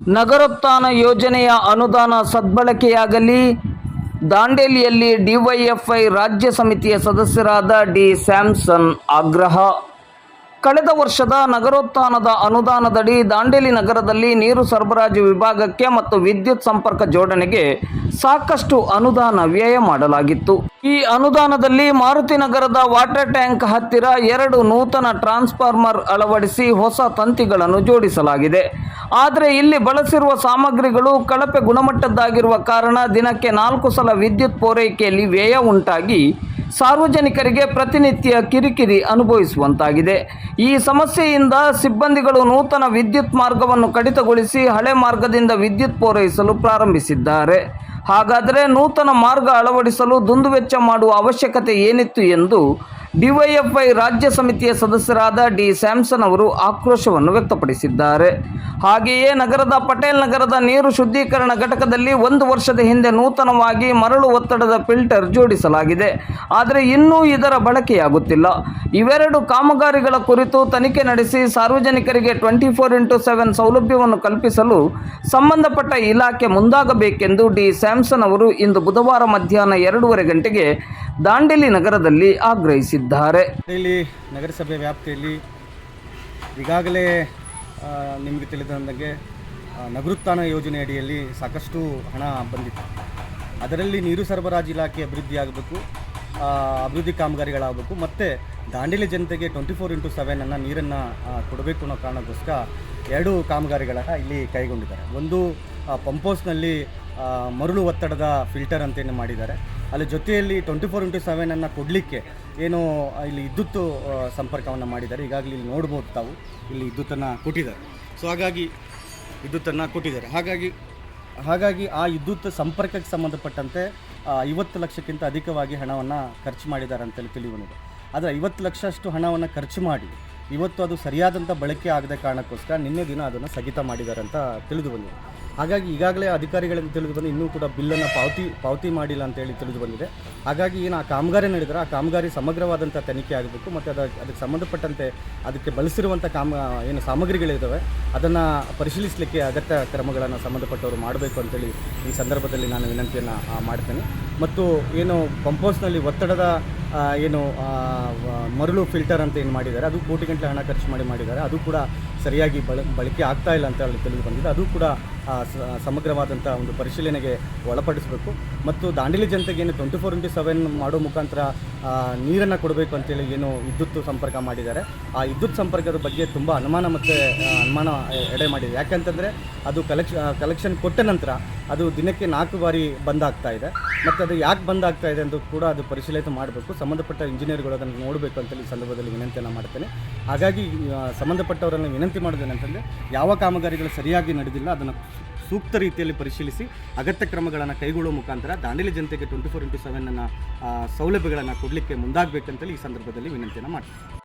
ನಗರೋತ್ಥಾನ ಯೋಜನೆಯ ಅನುದಾನ ಸದ್ಬಳಕೆಯಾಗಲಿ, ದಾಂಡೇಲಿಯಲ್ಲಿ ಡಿವೈಎಫ್ಐ ರಾಜ್ಯ ಸಮಿತಿಯ ಸದಸ್ಯರಾದ ಡಿ ಸ್ಯಾಮ್ಸನ್ ಆಗ್ರಹ. ಕಳೆದ ವರ್ಷದ ನಗರೋತ್ಥಾನದ ಅನುದಾನದಡಿ ದಾಂಡೇಲಿ ನಗರದಲ್ಲಿ ನೀರು ಸರಬರಾಜು ವಿಭಾಗಕ್ಕೆ ಮತ್ತು ವಿದ್ಯುತ್ ಸಂಪರ್ಕ ಜೋಡಣೆಗೆ ಸಾಕಷ್ಟು ಅನುದಾನ ವ್ಯಯ ಮಾಡಲಾಗಿತ್ತು. ಈ ಅನುದಾನದಲ್ಲಿ ಮಾರುತಿ ನಗರದ ವಾಟರ್ ಟ್ಯಾಂಕ್ ಹತ್ತಿರ ಎರಡು ನೂತನ ಟ್ರಾನ್ಸ್ಫಾರ್ಮರ್ ಅಳವಡಿಸಿ ಹೊಸ ತಂತಿಗಳನ್ನು ಜೋಡಿಸಲಾಗಿದೆ. ಆದರೆ ಇಲ್ಲಿ ಬಳಸಿರುವ ಸಾಮಗ್ರಿಗಳು ಕಳಪೆ ಗುಣಮಟ್ಟದ್ದಾಗಿರುವ ಕಾರಣ ದಿನಕ್ಕೆ ನಾಲ್ಕು ಸಲ ವಿದ್ಯುತ್ ಪೂರೈಕೆಯಲ್ಲಿ ವ್ಯಯ ಉಂಟಾಗಿ ಸಾರ್ವಜನಿಕರಿಗೆ ಪ್ರತಿನಿತ್ಯ ಕಿರಿಕಿರಿ ಅನುಭವಿಸುವಂತಾಗಿದೆ. ಈ ಸಮಸ್ಯೆಯಿಂದ ಸಿಬ್ಬಂದಿಗಳು ನೂತನ ವಿದ್ಯುತ್ ಮಾರ್ಗವನ್ನು ಕಡಿತಗೊಳಿಸಿ ಹಳೆ ಮಾರ್ಗದಿಂದ ವಿದ್ಯುತ್ ಪೂರೈಸಲು ಪ್ರಾರಂಭಿಸಿದ್ದಾರೆ. ಹಾಗಾದರೆ ನೂತನ ಮಾರ್ಗ ಅಳವಡಿಸಲು ದುಂದುವೆಚ್ಚ ಮಾಡುವ ಅವಶ್ಯಕತೆ ಏನಿತ್ತು ಎಂದು ಡಿವೈಎಫ್ಐ ರಾಜ್ಯ ಸಮಿತಿಯ ಸದಸ್ಯರಾದ ಡಿ ಸ್ಯಾಮ್ಸನ್ ಅವರು ಆಕ್ರೋಶವನ್ನು ವ್ಯಕ್ತಪಡಿಸಿದ್ದಾರೆ. ಹಾಗೆಯೇ ನಗರದ ಪಟೇಲ್ ನಗರದ ನೀರು ಶುದ್ಧೀಕರಣ ಘಟಕದಲ್ಲಿ ಒಂದು ವರ್ಷದ ಹಿಂದೆ ನೂತನವಾಗಿ ಮರಳು ಒತ್ತಡದ ಫಿಲ್ಟರ್ ಜೋಡಿಸಲಾಗಿದೆ. ಆದರೆ ಇನ್ನೂ ಇದರ ಬಳಕೆಯಾಗುತ್ತಿಲ್ಲ. ಇವೆರಡು ಕಾಮಗಾರಿಗಳ ಕುರಿತು ತನಿಖೆ ನಡೆಸಿ ಸಾರ್ವಜನಿಕರಿಗೆ ಟ್ವೆಂಟಿ ಫೋರ್ ಇಂಟು ಸೆವೆನ್ ಸೌಲಭ್ಯವನ್ನು ಕಲ್ಪಿಸಲು ಸಂಬಂಧಪಟ್ಟ ಇಲಾಖೆ ಮುಂದಾಗಬೇಕೆಂದು ಡಿ ಸ್ಯಾಮ್ಸನ್ ಅವರು ಇಂದು ಬುಧವಾರ ಮಧ್ಯಾಹ್ನ ಎರಡೂವರೆ ಗಂಟೆಗೆ ದಾಂಡೇಲಿ ನಗರದಲ್ಲಿ ಆಗ್ರಹಿಸಿದ್ದಾರೆ. ಇಲ್ಲಿ ನಗರಸಭೆ ವ್ಯಾಪ್ತಿಯಲ್ಲಿ ಈಗಾಗಲೇ ನಿಮಗೆ ತಿಳಿದಂಗೆ ನಗರೋತ್ಥಾನ ಯೋಜನೆ ಅಡಿಯಲ್ಲಿ ಸಾಕಷ್ಟು ಹಣ ಬಂದಿತ್ತು. ಅದರಲ್ಲಿ ನೀರು ಸರಬರಾಜು ಇಲಾಖೆ ಅಭಿವೃದ್ಧಿ ಆಗಬೇಕು ಅಭಿವೃದ್ಧಿ ಕಾಮಗಾರಿಗಳಾಗಬೇಕು ಮತ್ತು ದಾಂಡೇಲಿ ಜನತೆಗೆ ಟ್ವೆಂಟಿ ಫೋರ್ ಇಂಟು ಸೆವೆನನ್ನು ನೀರನ್ನು ಕೊಡಬೇಕು ಅನ್ನೋ ಕಾರಣಕ್ಕೋಸ್ಕರ ಎರಡು ಕಾಮಗಾರಿಗಳನ್ನು ಇಲ್ಲಿ ಕೈಗೊಂಡಿದ್ದಾರೆ. ಒಂದು ಪಂಪ್ ಹೌಸ್ನಲ್ಲಿ ಆ, ಮರಳು ಒತ್ತಡದ ಫಿಲ್ಟರ್ ಅಂತೇನು ಮಾಡಿದ್ದಾರೆ. ಅಲ್ಲಿ ಜೊತೆಯಲ್ಲಿ ಟ್ವೆಂಟಿ ಫೋರ್ ಇಂಟು ಸೆವೆನನ್ನು ಕೊಡಲಿಕ್ಕೆ ಏನು ಇಲ್ಲಿ ವಿದ್ಯುತ್ ಸಂಪರ್ಕವನ್ನು ಮಾಡಿದ್ದಾರೆ. ಈಗಾಗಲೇ ಇಲ್ಲಿ ನೋಡ್ಬೋದು ತಾವು, ಇಲ್ಲಿ ವಿದ್ಯುತ್ತನ್ನು ಕೊಟ್ಟಿದ್ದಾರೆ. ಸೊ ಹಾಗಾಗಿ ವಿದ್ಯುತ್ತನ್ನು ಕೊಟ್ಟಿದ್ದಾರೆ. ಹಾಗಾಗಿ ಹಾಗಾಗಿ ಆ ವಿದ್ಯುತ್ ಸಂಪರ್ಕಕ್ಕೆ ಸಂಬಂಧಪಟ್ಟಂತೆ ಐವತ್ತು ಲಕ್ಷಕ್ಕಿಂತ ಅಧಿಕವಾಗಿ ಹಣವನ್ನು ಖರ್ಚು ಮಾಡಿದ್ದಾರೆ ಅಂತೇಳಿ ತಿಳಿದು ಬಂದಿದೆ ಆದರೆ ಐವತ್ತು ಲಕ್ಷ ಅಷ್ಟು ಹಣವನ್ನು ಖರ್ಚು ಮಾಡಿ, ಇವತ್ತು ಅದು ಸರಿಯಾದಂಥ ಬಳಕೆ ಆಗದ ಕಾರಣಕ್ಕೋಸ್ಕರ ನಿನ್ನೆ ದಿನ ಅದನ್ನು ಸ್ಥಗಿತ ಮಾಡಿದ್ದಾರೆ ಅಂತ ತಿಳಿದು ಬಂದಿದೆ. ಹಾಗಾಗಿ ಈಗಾಗಲೇ ಅಧಿಕಾರಿಗಳಿಂದ ತಿಳಿದು ಬಂದು ಇನ್ನೂ ಕೂಡ ಬಿಲ್ಲನ್ನು ಪಾವತಿ ಪಾವತಿ ಮಾಡಿಲ್ಲ ಅಂತೇಳಿ ತಿಳಿದು ಬಂದಿದೆ. ಹಾಗಾಗಿ ಏನು ಆ ಕಾಮಗಾರಿ ನಡೆದರೆ ಆ ಕಾಮಗಾರಿ ಸಮಗ್ರವಾದಂಥ ತನಿಖೆ ಆಗಬೇಕು ಮತ್ತು ಅದ, ಅದಕ್ಕೆ ಸಂಬಂಧಪಟ್ಟಂತೆ ಅದಕ್ಕೆ ಬಳಸಿರುವಂಥ ಕಾಮ, ಏನು ಸಾಮಗ್ರಿಗಳಿದ್ದಾವೆ, ಅದನ್ನು ಪರಿಶೀಲಿಸಲಿಕ್ಕೆ ಅಗತ್ಯ ಕ್ರಮಗಳನ್ನು ಸಂಬಂಧಪಟ್ಟವರು ಮಾಡಬೇಕು ಅಂತೇಳಿ ಈ ಸಂದರ್ಭದಲ್ಲಿ ನಾನು ವಿನಂತಿಯನ್ನು ಮಾಡ್ತೇನೆ. ಮತ್ತು ಏನು ಪಂಪೋಸ್ನಲ್ಲಿ ಒತ್ತಡದ ಏನು ಮರಳು ಫಿಲ್ಟರ್ ಅಂತ ಏನು ಮಾಡಿದ್ದಾರೆ, ಅದು ಕೋಟಿ ಗಂಟೆ ಹಣ ಖರ್ಚು ಮಾಡಿ ಮಾಡಿದ್ದಾರೆ, ಅದು ಕೂಡ ಸರಿಯಾಗಿ ಬಳ ಬಳಕೆ ಆಗ್ತಾ ಇಲ್ಲ ಅಂತ ಹೇಳಿ ತಿಳಿದು ಬಂದಿದೆ. ಅದು ಕೂಡ ಸಮಗ್ರವಾದಂಥ ಒಂದು ಪರಿಶೀಲನೆಗೆ ಒಳಪಡಿಸಬೇಕು. ಮತ್ತು ದಾಂಡೇಲಿ ಜನತೆಗೆ ಏನು ಟ್ವೆಂಟಿ ಫೋರ್ ಇಂಟು ಸೆವೆನ್ ಮಾಡೋ ಮುಖಾಂತರ ನೀರನ್ನು ಕೊಡಬೇಕು ಅಂತೇಳಿ ಏನು ವಿದ್ಯುತ್ ಸಂಪರ್ಕ ಮಾಡಿದ್ದಾರೆ. ಆ ವಿದ್ಯುತ್ ಸಂಪರ್ಕದ ಬಗ್ಗೆ ತುಂಬ ಅನುಮಾನ ಮತ್ತು ಅನುಮಾನ ಎಡೆ ಮಾಡಿದೆ. ಯಾಕಂತಂದರೆ ಅದು ಕಲೆಕ್ಷ ಕಲೆಕ್ಷನ್ ಕೊಟ್ಟ ನಂತರ ಅದು ದಿನಕ್ಕೆ ನಾಲ್ಕು ಬಾರಿ ಬಂದ್ ಆಗ್ತಾ ಇದೆ. ಮತ್ತು ಅದು ಯಾಕೆ ಬಂದ್ ಆಗ್ತಾ ಇದೆ ಅಂತ ಕೂಡ ಅದು ಪರಿಶೀಲನೆ ಮಾಡಬೇಕು. ಸಂಬಂಧಪಟ್ಟ ಇಂಜಿನಿಯರ್ಗಳು ಅದನ್ನು ನೋಡಬೇಕು ಅಂತೇಳಿ ಈ ಸಂದರ್ಭದಲ್ಲಿ ವಿನಂತಿಯನ್ನು ಮಾಡ್ತೇನೆ. ಹಾಗಾಗಿ ಸಂಬಂಧಪಟ್ಟವರನ್ನು ವಿನಂತಿ ಮಾಡೋದೇನಂತಂದರೆ, ಯಾವ ಕಾಮಗಾರಿಗಳು ಸರಿಯಾಗಿ ನಡೆದಿಲ್ಲ, ಅದನ್ನು ಸೂಕ್ತ ರೀತಿಯಲ್ಲಿ ಪರಿಶೀಲಿಸಿ ಅಗತ್ಯ ಕ್ರಮಗಳನ್ನು ಕೈಗೊಳ್ಳುವ ಮುಖಾಂತರ ದಾಂಡೇಲಿ ಜನತೆಗೆ ಟ್ವೆಂಟಿ ಫೋರ್ ಇಂಟು ಸೆವೆನ್ ಸೌಲಭ್ಯಗಳನ್ನು ಕೊಡಲಿಕ್ಕೆ ಮುಂದಾಗಬೇಕಂತೇಳಿ ಈ ಸಂದರ್ಭದಲ್ಲಿ ವಿನಂತಿಯನ್ನು ಮಾಡ್ತೀನಿ.